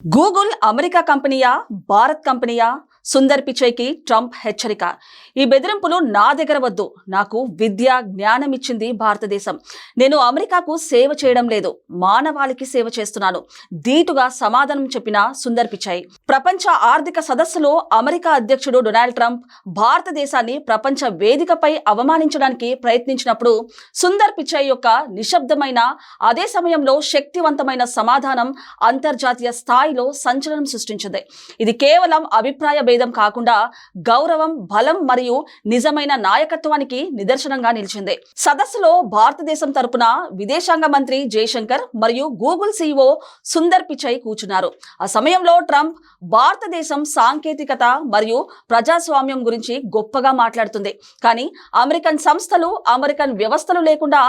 Google America కంపెనీయా భారత్ కంపెనీయా సుందర్ పిచైకి ట్రంప్ హెచ్చరిక. ఈ బెదిరింపులు నా దగ్గర వద్దు. నాకు విద్య జ్ఞానం ఇచ్చింది భారతదేశం. నేను అమెరికాకు సేవ చేయడం లేదు. మానవాళికి సేవ చేస్తున్నాను. ధీటుగా సమాధానం చెప్పిన సుందర్ పిచాయ్ ప్రపంచ ఆర్థిక సదస్సులో అమెరికా అధ్యక్షుడు డొనాల్డ్ ట్రంప్ భారతదేశాన్ని ప్రపంచ వేదికపై అవమానించడానికి ప్రయత్నించినప్పుడు సుందర్ పిచాయ్ యొక్క నిశ్శబ్దమైన అదే సమయంలో శక్తివంతమైన సమాధానం అంతర్జాతీయ స్థాయిలో సంచలనం సృష్టించింది. ఇది కేవలం అభిప్రాయ మతభేదం కాకుండా గౌరవం బలం మరియు నిజమైన నాయకత్వానికి నిదర్శనంగా నిలిచింది. సదస్సులో భారతదేశం తరపున విదేశాంగ మంత్రి జయశంకర్ మరియు గూగుల్ సీఈఓ సుందర్ పిచై కూర్చున్నారు. ఆ సమయంలో ట్రంప్ భారతదేశం సాంకేతికత మరియు ప్రజాస్వామ్యం గురించి గొప్పగా మాట్లాడుతుంది. కానీ అమెరికన్ సంస్థలు అమెరికన్ వ్యవస్థలు లేకుండా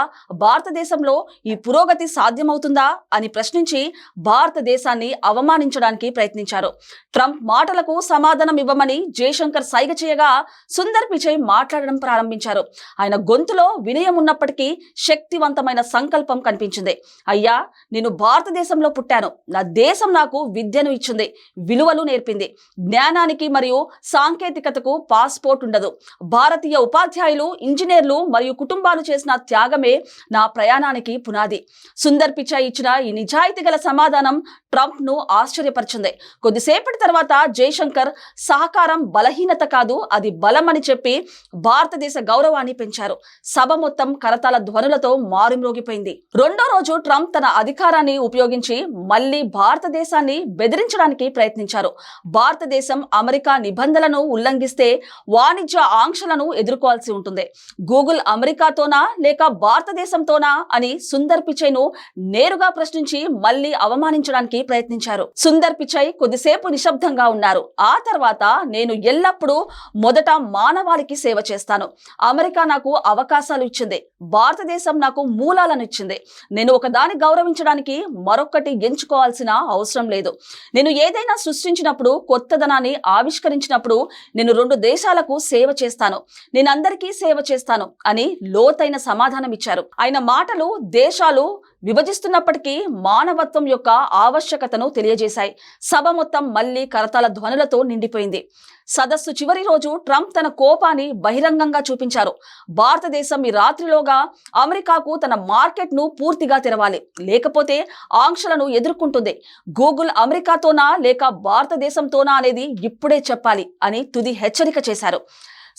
భారతదేశంలో ఈ పురోగతి సాధ్యమవుతుందా అని ప్రశ్నించి భారతదేశాన్ని అవమానించడానికి ప్రయత్నించారు. ట్రంప్ మాటలకు సమాధానం ఇవ్వమని జయశంకర్ సైగ చేయగా సుందర్ పిచై మాట్లాడడం ప్రారంభించారు. ఆయన గొంతులో వినయం ఉన్నప్పటికీ శక్తివంతమైన సంకల్పం కనిపించింది. అయ్యా నేను భారతదేశంలో పుట్టాను. నా దేశం నాకు విద్యను ఇచ్చింది విలువలు నేర్పింది. జ్ఞానానికి మరియు సాంకేతికతకు పాస్పోర్ట్ ఉండదు. భారతీయ ఉపాధ్యాయులు ఇంజనీర్లు మరియు కుటుంబాలు చేసిన త్యాగమే నా ప్రయాణానికి పునాది. సుందర్ పిచాయ్ ఇచ్చిన ఈ నిజాయితీ గల సమాధానం ట్రంప్ను ఆశ్చర్యపరిచింది. కొద్దిసేపటి తర్వాత జయశంకర్ సహకారం బలహీనత కాదు అది బలం అని చెప్పి భారతదేశ గౌరవాన్ని పెంచారు. సభ మొత్తం కరతాల ధ్వనులతో మారుమ్రోగిపోయింది. రెండో రోజు ట్రంప్ తన అధికారాన్ని ఉపయోగించి మళ్ళీ భారతదేశాన్ని బెదిరించడానికి ప్రయత్నించారు. భారతదేశం అమెరికా నిబంధనలను ఉల్లంఘిస్తే వాణిజ్య ఆంక్షలను ఎదుర్కోవాల్సి ఉంటుంది. గూగుల్ అమెరికాతోనా లేక భారతదేశంతోనా అని సుందర్ పిచైను నేరుగా ప్రశ్నించి మళ్ళీ అవమానించడానికి ప్రయత్నించారు. సుందర్ పిచై కొద్దిసేపు నిశ్శబ్దంగా ఉన్నారు. ఆ తర్వాత నేను ఎల్లప్పుడూ మొదట మానవాళికి సేవ చేస్తాను. అమెరికా నాకు అవకాశాలు ఇచ్చింది. భారతదేశం నాకు మూలాలను ఇచ్చింది. నేను ఒకదాన్ని గౌరవించడానికి మరొకటి ఎంచుకోవాల్సిన అవసరం లేదు. నేను ఏదైనా సృష్టించినప్పుడు కొత్తదనాన్ని ఆవిష్కరించినప్పుడు నేను రెండు దేశాలకు సేవ చేస్తాను. నేను అందరికీ సేవ చేస్తాను అని లోతైన సమాధానం ఇచ్చారు. ఆయన మాటలు దేశాలు విభజిస్తున్నప్పటికీ మానవత్వం యొక్క ఆవశ్యకతను తెలియజేశాయి. సభ మొత్తం మళ్ళీ కరతాల ధ్వనులతో నిండిపోయింది. సదస్సు చివరి రోజు ట్రంప్ తన కోపాన్ని బహిరంగంగా చూపించారు. భారతదేశం ఈ రాత్రిలోగా అమెరికాకు తన మార్కెట్ను పూర్తిగా తెరవాలి. లేకపోతే ఆంక్షలను ఎదుర్కొంటుంది. గూగుల్ అమెరికాతోనా లేక భారతదేశంతోనా అనేది ఇప్పుడే చెప్పాలి అని తుది హెచ్చరిక చేశారు.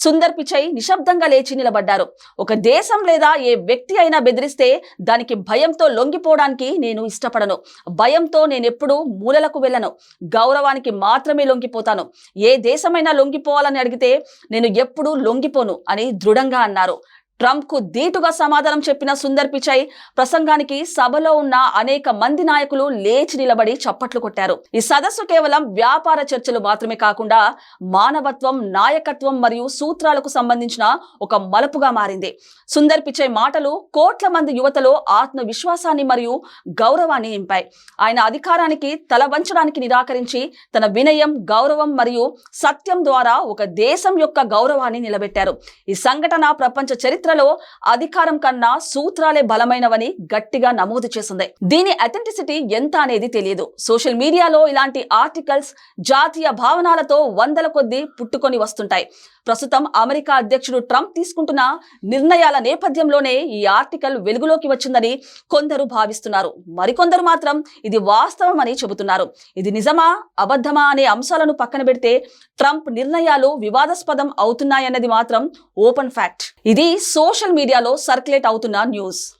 సుందర్ పిచై నిశ్శబ్దంగా లేచి నిలబడ్డారు. ఒక దేశం లేదా ఏ వ్యక్తి అయినా బెదిరిస్తే దానికి భయంతో లొంగిపోవడానికి నేను ఇష్టపడను. భయంతో నేనెప్పుడూ మూలలకు వెళ్ళను. గౌరవానికి మాత్రమే లొంగిపోతాను. ఏ దేశమైనా లొంగిపోవాలని అడిగితే నేను ఎప్పుడూ లొంగిపోను అని దృఢంగా అన్నారు. ట్రంప్కు ధీటుగా సమాధానం చెప్పిన సుందర్ పిచై ప్రసంగానికి సభలో ఉన్న అనేక మంది నాయకులు లేచి నిలబడి చప్పట్లు కొట్టారు. ఈ సదస్సు కేవలం వ్యాపార చర్చలు మాత్రమే కాకుండా మానవత్వం నాయకత్వం మరియు సూత్రాలకు సంబంధించిన ఒక మలుపుగా మారింది. సుందర్ పిచై మాటలు కోట్ల మంది యువతలో ఆత్మవిశ్వాసాన్ని మరియు గౌరవాన్ని నింపాయి. ఆయన అధికారానికి తల వంచడానికి నిరాకరించి తన వినయం గౌరవం మరియు సత్యం ద్వారా ఒక దేశం యొక్క గౌరవాన్ని నిలబెట్టారు. ఈ సంఘటన ప్రపంచ చరిత్ర చరిత్రలో అధికారం కన్నా సూత్రాలే బలమైనవని గట్టిగా నమోదు చేసింది. దీని అథెంటిసిటీ ఎంత అనేది తెలియదు. సోషల్ మీడియాలో ఇలాంటి ఆర్టికల్స్ జాతీయ భావనాలతో వందల కొద్దీ పుట్టుకొని వస్తుంటాయి. ప్రస్తుతం అమెరికా అధ్యక్షుడు ట్రంప్ తీసుకుంటున్న నిర్ణయాల నేపథ్యంలోనే ఈ ఆర్టికల్ వెలుగులోకి వచ్చిందని కొందరు భావిస్తున్నారు. మరికొందరు మాత్రం ఇది వాస్తవం అని చెబుతున్నారు. ఇది నిజమా అబద్ధమా అనే అంశాలను పక్కన పెడితే ట్రంప్ నిర్ణయాలు వివాదాస్పదం అవుతున్నాయన్నది మాత్రం ఓపెన్ ఫ్యాక్ట్. ఇది సోషల్ మీడియాలో సర్క్యులేట్ అవుతున్న న్యూస్.